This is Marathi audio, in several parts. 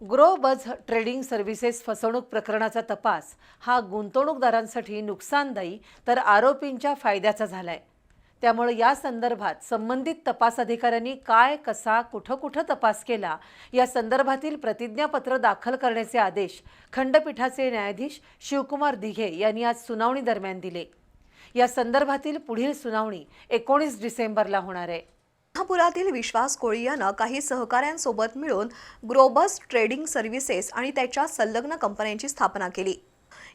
ग्रो बझ ट्रेडिंग सर्व्हिसेस फसवणूक प्रकरणाचा तपास. हा गुंतवणूकदारांसाठी नुकसानदायी तर आरोपींच्या फायद्याचा झालाय. त्यामुळे या संदर्भात संबंधित तपास अधिकाऱ्यांनी काय कसा कुठं कुठं तपास केला या संदर्भातील प्रतिज्ञापत्र दाखल करण्याचे आदेश खंडपीठाचे न्यायाधीश शिवकुमार दिघे यांनी आज सुनावणी दरम्यान दिले. या संदर्भातील पुढील सुनावणी एकोणीस डिसेंबरला होणार आहे. कोल्हापुरातील विश्वास कोळी यानं काही सहकाऱ्यांसोबत मिळून ग्रोबस ट्रेडिंग सर्व्हिसेस आणि त्याच्या संलग्न कंपन्यांची स्थापना केली.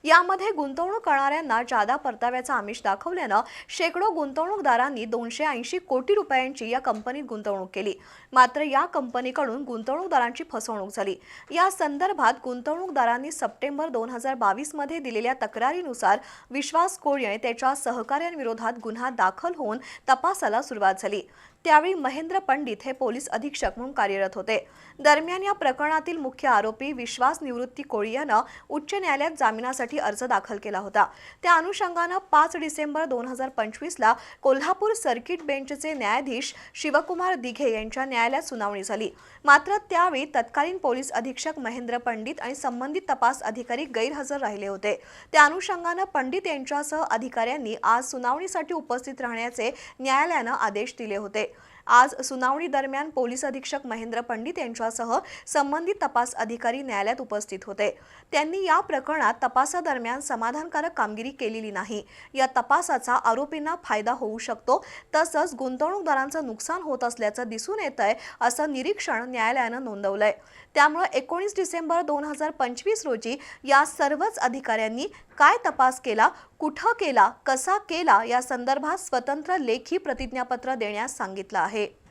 यामध्ये गुंतवणूक करणाऱ्यांना जादा परताव्याचा आमिष दाखवल्यानं शेकडो गुंतवणूकदारांनी दोनशे ऐंशी कोटी रुपयांची या कंपनीत गुंतवणूक केली. मात्र या कंपनीकडून गुंतवणूकदारांची फसवणूक झाली. या संदर्भात गुंतवणूकदारांनी सप्टेंबर दोन हजार बावीसमध्ये दिलेल्या तक्रारीनुसार विश्वास कोळी आणि त्याच्या सहकाऱ्यांविरोधात गुन्हा दाखल होऊन तपासाला सुरुवात झाली. त्यावेळी महेंद्र पंडित हे पोलीस अधीक्षक म्हणून कार्यरत होते. दरम्यान या प्रकरणातील मुख्य आरोपी विश्वास निवृत्ती कोळी यानं उच्च न्यायालयात जामीन जामिनासाठी अर्ज दाखल केला होता. त्या अनुषंगानं पाच डिसेंबर दोन हजार पंचवीसला कोल्हापूर सर्किट बेंचचे न्यायाधीश शिवकुमार दिघे यांच्या न्यायालयात सुनावणी झाली. मात्र त्यावेळी तत्कालीन पोलीस अधीक्षक महेंद्र पंडित आणि संबंधित तपास अधिकारी गैरहजर राहिले होते. त्या अनुषंगानं पंडित यांच्यासह अधिकाऱ्यांनी आज सुनावणीसाठी उपस्थित राहण्याचे न्यायालयानं आदेश दिले होते. आज सुनावणी दरम्यान पोलीस अधीक्षक महेंद्र पंडित यांच्यासह संबंधित तपास अधिकारी न्यायालयात उपस्थित होते. त्यांनी या प्रकरणात तपासादरम्यान समाधानकारक कामगिरी केलेली नाही. या तपासाचा आरोपींना फायदा होऊ शकतो तसंच गुंतवणूकदारांचं नुकसान होत असल्याचं दिसून येत आहे असं निरीक्षण न्यायालयानं नोंदवलंय. त्यामुळे एकोणीस डिसेंबर दोन हजार पंचवीस रोजी या सर्वच अधिकाऱ्यांनी काय तपास केला कुठं केला कसा केला या संदर्भात स्वतंत्र लेखी प्रतिज्ञापत्र देण्यास सांगितलं आहे. आहे